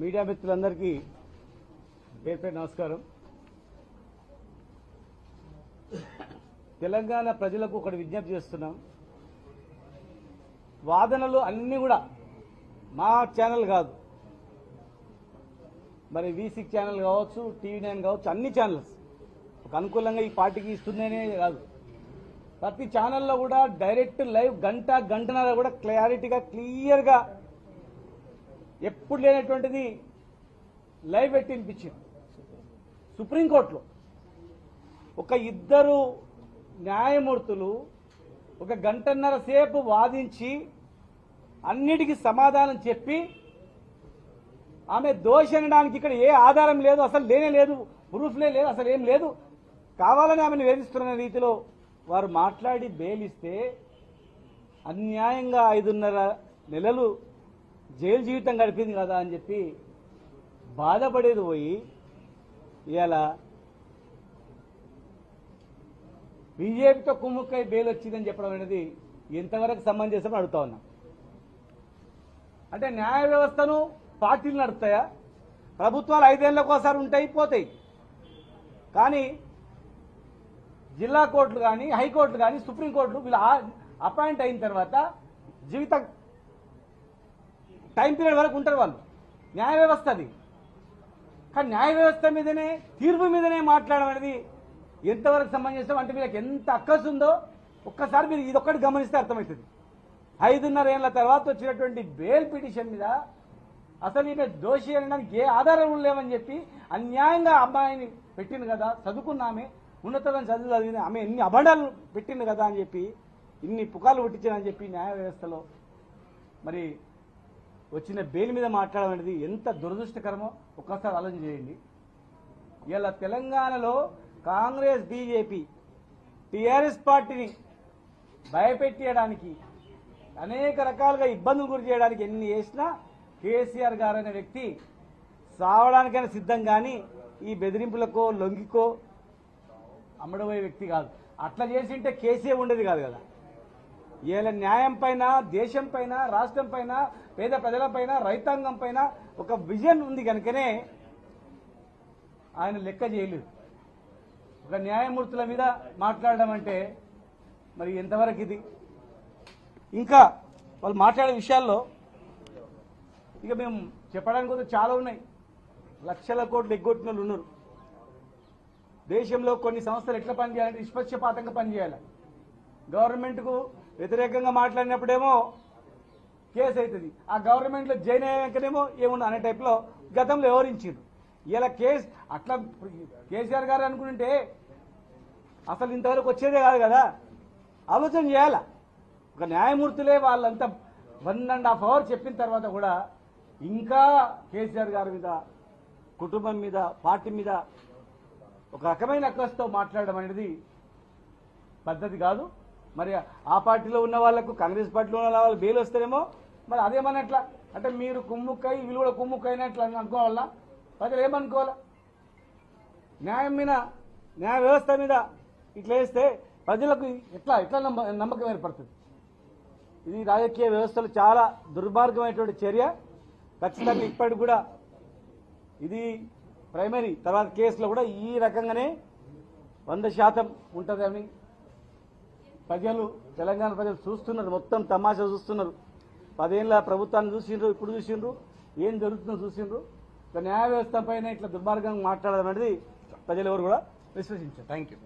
Media మిత్రులందరికీ పేరు పేరు నమస్కారం. తెలంగాణ ప్రజలకు ఒకటి విజ్ఞప్తి చేస్తున్నాం. వాదనలు అన్నీ కూడా మా ఛానల్ కాదు. మరి వి సిక్స్ ఛానల్ కావచ్చు టీవీ నైన్ కావచ్చు అన్ని ఛానల్స్ ఒక అనుకూలంగా ఈ పార్టీకి ఇస్తుందనే కాదు. ప్రతి ఛానల్లో కూడా డైరెక్ట్ లైవ్ గంట గంటన్నర కూడా క్లారిటీగా క్లియర్గా ఎప్పుడు లేనటువంటిది లైవ్ పెట్టి వినిపించింది. సుప్రీంకోర్టులో ఒక ఇద్దరు న్యాయమూర్తులు ఒక గంటన్నర సేపు వాదించి అన్నిటికీ సమాధానం చెప్పి ఆమె దోషనడానికి ఇక్కడ ఏ ఆధారం లేదు అసలు లేనే లేదు ప్రూఫ్లే లేదు అసలు ఏం లేదు. కావాలని ఆమెను వేధిస్తున్న రీతిలో వారు మాట్లాడి బెయిలిస్తే అన్యాయంగా ఐదున్నర నెలలు జైలు జీవితం గడిపింది కదా అని చెప్పి బాధపడేది పోయి ఇలా బీజేపీతో కుమ్ముక్కై బెయిల్ వచ్చిందని చెప్పడం అనేది ఎంతవరకు సమంజసం అడుగుతా ఉన్నా. అంటే న్యాయ వ్యవస్థను పార్టీలు నడుపుతాయా? ప్రభుత్వాలు ఐదేళ్ళకు ఒకసారి ఉంటాయి పోతాయి. కానీ జిల్లా కోర్టులు కానీ హైకోర్టులు కానీ సుప్రీంకోర్టులు వీళ్ళు అపాయింట్ అయిన తర్వాత జీవిత టైం పీరియడ్ వరకు ఉంటారు వాళ్ళు. న్యాయ వ్యవస్థ అది. కానీ న్యాయ వ్యవస్థ మీదనే తీర్పు మీదనే మాట్లాడడం అనేది ఎంతవరకు సంబంధించిన అంటే వీళ్ళకి ఎంత అక్కసు ఉందో ఒక్కసారి మీరు ఇది ఒక్కటి గమనిస్తే అర్థమవుతుంది. ఐదున్నర ఏళ్ళ తర్వాత వచ్చినటువంటి బెయిల్ పిటిషన్ మీద అసలు ఈమె దోషి అనడానికి ఏ ఆధారం లేవని చెప్పి అన్యాయంగా అమ్మాయిని పెట్టింది కదా చదువుకున్న ఆమె ఉన్నతమైన చదువు చదివింది ఆమె ఎన్ని అబడాలు పెట్టింది కదా అని చెప్పి ఇన్ని పుకాలు పుట్టించానని చెప్పి న్యాయ వ్యవస్థలో మరి వచ్చిన బెయిల్ మీద మాట్లాడడం అనేది ఎంత దురదృష్టకరమో ఒక్కసారి ఆలోచన చేయండి. ఇలా తెలంగాణలో కాంగ్రెస్ బీజేపీ టీఆర్ఎస్ పార్టీని భయపెట్టేయడానికి అనేక రకాలుగా ఇబ్బందులు గురి చేయడానికి ఎన్ని చేసినా కేసీఆర్ గారు అనే వ్యక్తి సావడానికైనా సిద్ధం కానీ ఈ బెదిరింపులకో లొంగికో అమ్మడబోయే వ్యక్తి కాదు. అట్లా చేసింటే కేసీఆర్ ఉండేది కాదు కదా. ఇలా న్యాయం పైన దేశం పైన రాష్ట్రం పైన పేద ప్రజల పైన రైతాంగం పైన ఒక విజన్ ఉంది కనుకనే ఆయన లెక్క చేయలేదు. ఒక న్యాయమూర్తుల మీద మాట్లాడడం అంటే మరి ఎంతవరకు ఇది? ఇంకా వాళ్ళు మాట్లాడే విషయాల్లో ఇక మేము చెప్పడానికి కూడా చాలా ఉన్నాయి. లక్షల కోట్లు ఎగ్గొట్టిన వాళ్ళు ఉన్నారు. దేశంలో కొన్ని సంస్థలు ఎట్లా పనిచేయాలంటే నిష్పక్షపాతంగా పనిచేయాలి. గవర్నమెంట్కు వ్యతిరేకంగా మాట్లాడినప్పుడేమో కేసు అవుతుంది. ఆ గవర్నమెంట్లో జైన్ అయ్యాకనేమో ఏముంది అనే టైప్లో గతంలో వివరించారు ఇలా కేసు అట్లా కేసీఆర్ గారు అనుకుంటే అసలు ఇంతవరకు వచ్చేదే కాదు కదా. ఆలోచన చేయాల? ఒక న్యాయమూర్తులే వాళ్ళంతా వన్ అండ్ హాఫ్ అవర్ చెప్పిన తర్వాత కూడా ఇంకా కేసీఆర్ గారి మీద కుటుంబం మీద పార్టీ మీద ఒక రకమైన అక్కస్తో మాట్లాడడం అనేది పద్ధతి కాదు. మరి ఆ పార్టీలో ఉన్న వాళ్ళకు కాంగ్రెస్ పార్టీలో ఉన్న వాళ్ళు బెయిల్ వస్తారేమో మరి అదేమన్నట్లా? అంటే మీరు కుమ్ముక్కై వీళ్ళు కూడా కుమ్ముక్కైనట్లు అని అనుకోవాలా? ప్రజలు ఏమనుకోవాలా? న్యాయం మీద న్యాయ వ్యవస్థ మీద ఇట్లా వేస్తే ప్రజలకు ఎట్లా ఎట్లా నమ్మ నమ్మకం ఏర్పడుతుంది? ఇది రాజకీయ వ్యవస్థలు చాలా దుర్మార్గమైనటువంటి చర్య. ఖచ్చితంగా ఇప్పటికి కూడా ఇది ప్రైమరీ తర్వాత కేసులో కూడా ఈ రకంగానే వంద శాతం ఉంటుందని ప్రజలు తెలంగాణ ప్రజలు చూస్తున్నారు మొత్తం తమాషా చూస్తున్నారు. పదేళ్ళ ప్రభుత్వాన్ని చూసిండ్రు ఇప్పుడు చూసిండ్రు ఏం జరుగుతుందో చూసిండ్రు. న్యాయ వ్యవస్థ పైన ఇట్లా దుర్మార్గంగా మాట్లాడడం అనేది ప్రజలు ఎవరు కూడా విశ్వసించారు. Thank you